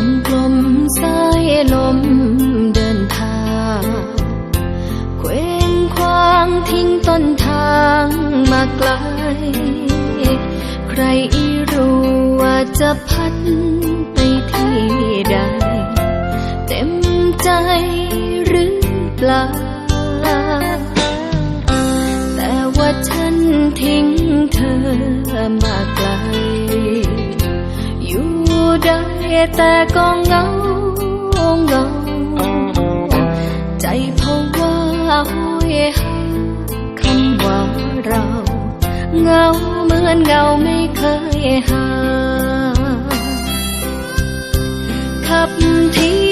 ลมกลมสายลมเดินทางเคว้งคว้างทิ้งต้นทางมาไกล ใครอีรู้ว่าจะพัดไปที่ใด เต็มใจหรือเปล่า แต่ว่าฉันทิ้งเธอมาไกล ได้แต่ก็เงาเงา ใจเพราะว่าหอยหาคำว่าเราเงาเหมือนเงาไม่เคยหาขับที่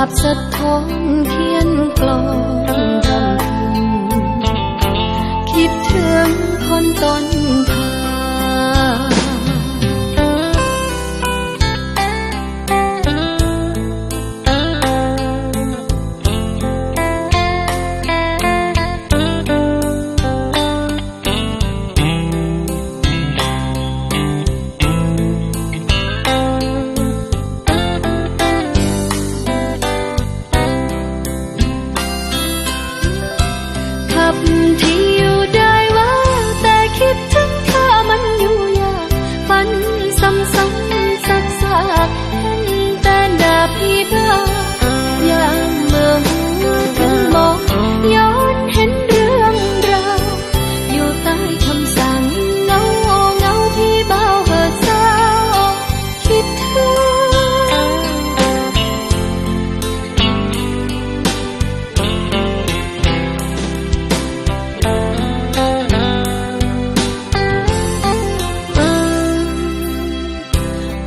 าพสะท้อนเขียนกลอนรำพึงคิดถึงคนตน ทา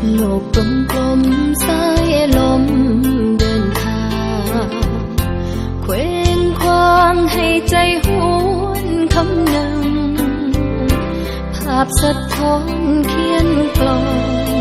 โลกกลมกลมสายลมเดินทางเคว้งคว้างให้ใจหวนคำนึงภาพสะท้อนเขียนกลอง